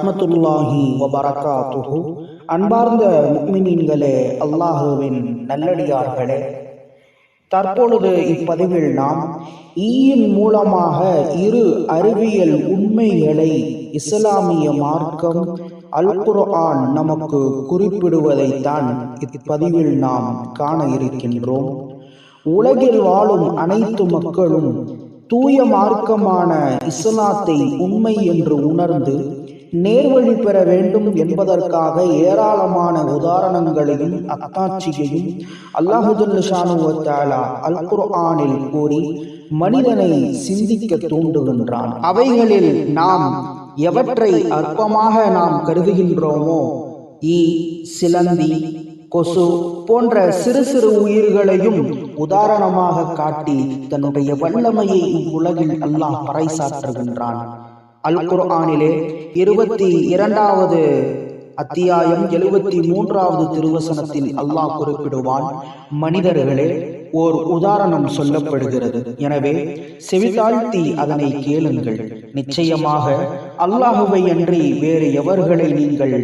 வரஹ்மத்துல்லாஹி வபரகாத்துஹு. அன்பார்ந்த முக்மினீன்களே அல்லாஹுவின் நல்லடியார்களே. தற்பொழுது இப்பதிவில் நாம் ஈயின் மூலமாக இரு அறிவியல் உண்மைகளை இஸ்லாமிய மார்க்கம் அல் குர்ஆன் நமக்கு குறிப்பிடுவதைத்தான் இப்பதிவில் நாம் காண இருக்கின்றோம். உலகில் வாழும் அனைத்து மக்களும் தூய மார்க்கமான இஸ்லாத்தை உண்மை என்று உணர்ந்து நேர்வழி பெற வேண்டும் என்பதற்காக ஏராளமான உதாரணங்களையும் அத்தாட்சியையும் அல்லாஹுதுல்லானுவத்தாலா அல் குர்ஆனில் கூறி மனிதனை சிந்திக்க தூண்டுகின்றான். அவைகளில் நாம் எவற்றை அற்பமாக நாம் கருதுகின்றோமோ ஈ சிலந்தி கொசு போன்ற சிறு சிறு உயிர்களையும் உதாரணமாக காட்டி தன்னுடைய வல்லமையை இவ்வுலகில் அல்லாஹ் பறைசாற்றுகின்றான். அல் குர்ஆனிலே இருபத்தி இரண்டாவது அத்தியாயம் எழுபத்தி மூன்றாவது திருவசனத்தில் அல்லாஹ் குறிப்பிடுவான் மனிதர்களே ஓர் உதாரணம் சொல்லப்படுகிறது. எனவே செவிதாழ்த்தி அதனை கேளுங்கள். நிச்சயமாக அல்லாஹுவை அன்றி வேறு எவர்களை நீங்கள்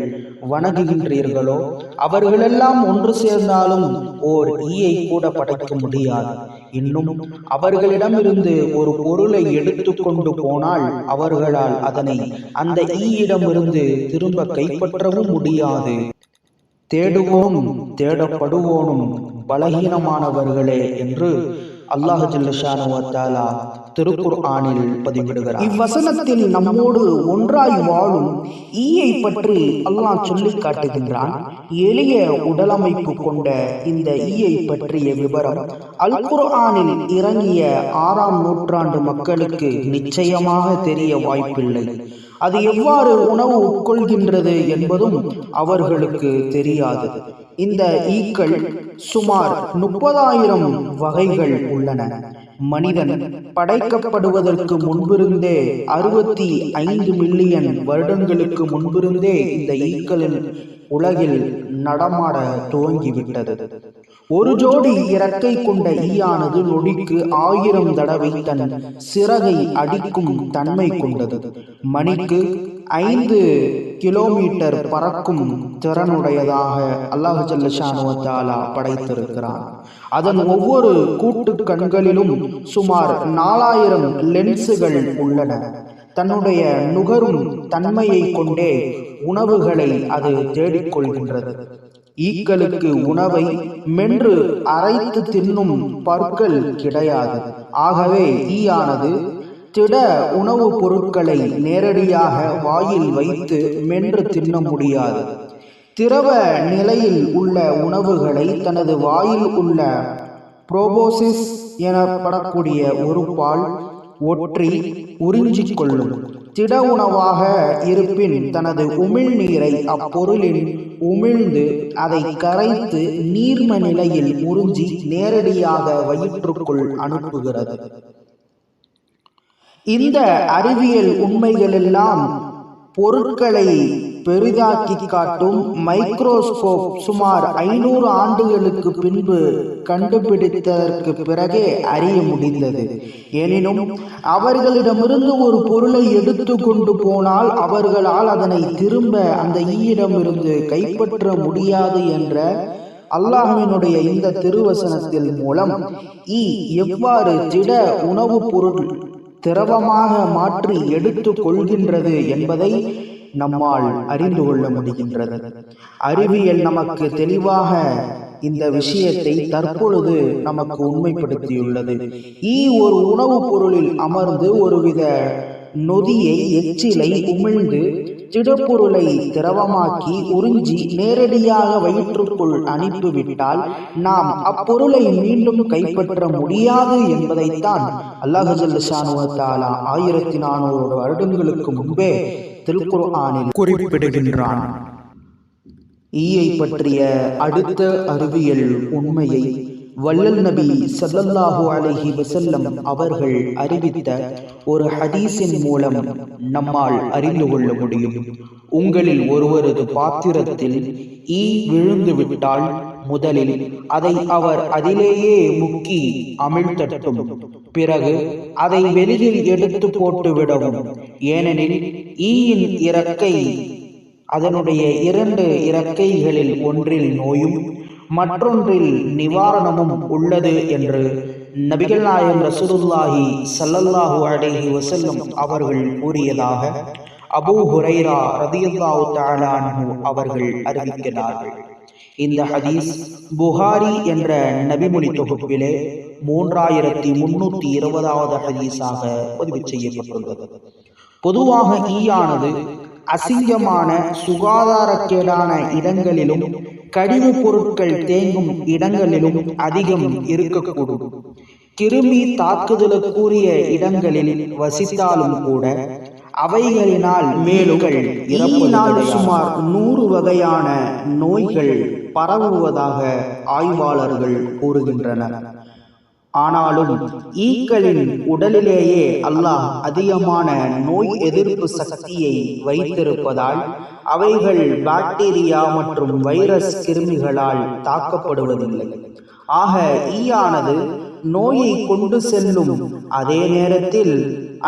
வணங்குகின்றீர்களோ அவர்களெல்லாம் ஒன்று சேர்ந்தாலும் ஓர் ஈயை கூட படைக்க முடியாது. இன்னும் அவர்களிடமிருந்து ஒரு பொருளை எடுத்துக்கொண்டு போனால் அவர்களால் அதனை அந்த ஈயிடமிருந்து திரும்ப கைப்பற்றவும் முடியாது. தேடுவோம் தேடப்படுவோனும் பலகீனமானவர்களே என்று அல்லாஹு ஜல்லஷானுவத்தாலா திருக்குர் ஆனில் பதிவிடுகிறார் இவ்வசனத்தில் நம்மோடு ஒன்றாய் வாழும் ஈயை பற்றி அல்லாஹ் சொல்லி காட்டுகின்றான். எளிய உடலமைப்பு கொண்ட இந்த ஈயை பற்றிய விவரம் அல் குர்ஆனில் இறங்கிய ஆறாம் நூற்றாண்டு மக்களுக்கு நிச்சயமாக தெரிய வாய்ப்பில்லை. அது எவ்வாறு உணவு உட்கொள்கின்றது என்பதும் அவர்களுக்கு தெரியாது. இந்த ஈக்கள் சுமார் முப்பதாயிரம் வகைகள் உள்ளன. மனிதன் படைக்கப்படுவதற்கு முன்பிருந்தே அறுபத்தி ஐந்து மில்லியன் வருடங்களுக்கு முன்பிருந்தே இந்த ஈக்களின் உலகில் நடமாட துவங்கிவிட்டது. ஒரு ஜோடி இறக்கை கொண்ட ஈயானது நொடிக்கு ஆயிரம் தடவை தன் சிறகை அடிக்கும் தன்மை கொண்டது. மணிக்கு ஐந்து கிலோமீட்டர் பறக்கும் திறனுடையதாக அல்லாஹு ஜல்லஷானுவத்தாலா படைத்திருக்கிறார் அதன் ஒவ்வொரு கூட்டு கண்களிலும் சுமார் நாலாயிரம் லென்ஸுகள் உள்ளன. தன்னுடைய நுகரும் தன்மையை கொண்டே உணவுகளை அது தேடிக்கொள்கின்றது. ஈக்களுக்கு உணவை மென்று அரைத்து தின்னும் பற்கள் கிடையாது. ஆகவே ஈயானது திட உணவுப் பொருட்களை நேரடியாக வாயில் வைத்து மென்று தின்ன முடியாது. திரவ நிலையில் உள்ள உணவுகளை தனது வாயில் உள்ள புரோபோசிஸ் எனப்படக்கூடிய ஒரு பால் ஒற்றி உறிஞ்சிக் கொள்ளும். திட உணவாக இருப்பின் தனது உமிழ்நீரை அப்பொருளில் உமிழ்ந்து அதை கரைத்து நீர்ம நிலையில் உறிஞ்சி நேரடியாக வயிற்றுக்குள் அனுப்புகிறது. இந்த அறிவியல் உண்மைகளெல்லாம் பொருட்களை பெரிதாக்கி காட்டும் மைக்ரோஸ்கோப் சுமார் ஐநூறு ஆண்டுகளுக்கு பின்பு கண்டுபிடித்ததற்கு பிறகே அறிய முடிந்தது. எனினும் அவர்களிடமிருந்து ஒரு பொருளை எடுத்து கொண்டு போனால் அவர்களால் அதனை திரும்ப அந்த ஈயிடமிருந்து கைப்பற்ற முடியாது என்ற அல்லாஹுவினுடைய இந்த திருவசனத்தில் மூலம் ஈ எவ்வாறு திட உணவுப் பொருள் திரவமாக மாற்றி எடுத்து கொள்கின்றது என்பதை நம்மால் அறிந்து கொள்ள முடிகின்றது. அறிவியல் நமக்கு தெளிவாக இந்த விஷயத்தை தற்பொழுது நமக்கு உண்மைப்படுத்தியுள்ளது. ஈ ஒரு உணவுப் பொருளில் அமர்ந்து ஒருவித நொதியை எச்சிலை உமிழ்ந்து திடப்பொருளை திரவமாக்கி உறிஞ்சி நேரடியாக வயிற்றுக்குள் அனுப்பிவிட்டால் நாம் அப்பொருளை மீண்டும் கைப்பற்ற முடியாது என்பதைத்தான் அல்லாஹாலா ஆயிரத்தி நானூறு வருடங்களுக்கு முன்பே திருக்குர்ஆனில் குறிப்பிடுகின்றான். ஈயை பற்றிய அடுத்த அறிவியல் உண்மையை வல்லல் நபி சல்லல்லாஹு அலைஹி வசல்லம் அவர்கள் அறிவித்த ஒரு ஹதீஸின் மூலம் நம்மால் அறிந்து கொள்ள முடியும். உங்களில் ஒருவரது பாத்திரத்தில் ஈ விழுந்து விட்டால் முதலில் அதை அவர் அதிலேயே முக்கி அமிழ்த்தட்டும். பிறகு அதை வெளியில் எடுத்து போட்டு விடவும். ஏனெனில் ஈயின் இறக்கை அதனுடைய இரண்டு இறக்கைகளில் ஒன்றில் நோயும் மற்றொன்றில் நிவாரணமும் உள்ளது என்று நபிகள் நாயம் ரசூலுல்லாஹி சல்லல்லாஹு அலைஹி வசல்லம் அவர்கள் கூறியதாக அபூ ஹுரைரா ரதியல்லாஹு தாலானு அவர்கள் அறிவிக்கிறார்கள். இந்த ஹதீஸ் புகாரி என்ற நபிமொழி தொகுப்பிலே மூன்றாயிரத்தி முன்னூத்தி இருபதாவது ஹதீஸாக பதிவு செய்யப்பட்டுள்ளது. பொதுவாக ஈயானது அசிங்கமான சுகாதாரக்கேடான இடங்களிலும் கழிவுப் பொருட்கள் தேங்கும் இடங்களிலும் அதிகம் இருக்கக்கூடும். கிருமி தாக்குதலுக்குரிய இடங்களில் வசித்தாலும் கூட அவைகளினால் மேலுகள் இறப்பினால் சுமார் நூறு வகையான நோய்கள் பரவுவதாக ஆய்வாளர்கள் கூறுகின்றனர். ஆனாலும் ஈக்களின் உடலிலேயே அல்லாஹ் அதிகமான நோய் எதிர்ப்பு சக்தியை வைத்திருப்பதால் அவைகள் பாக்டீரியா மற்றும் வைரஸ் கிருமிகளால் தாக்கப்படுவதில்லை. ஆக ஈயானது நோயை கொண்டு செல்லும். அதே நேரத்தில்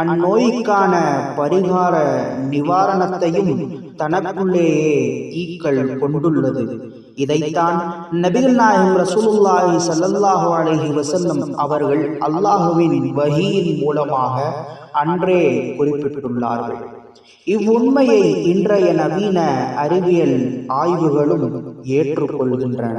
அந்நோய்க்கான பரிகார நிவாரணத்தையும் தனக்குள்ளேயே ஈக்கள் கொண்டுள்ளது. இதைத்தான் நபிகள் நாயகம் ரசூலுல்லாஹி சல்லல்லாஹு அலைஹி வசல்லம் அவர்கள் அல்லாஹுவின் வகியின் மூலமாக அன்றே குறிப்பிட்டுள்ளார்கள். இவ்வுண்மையை இன்றைய நவீன அறிவியல் ஆய்வுகளும் ஏற்றுக்கொள்கின்றன.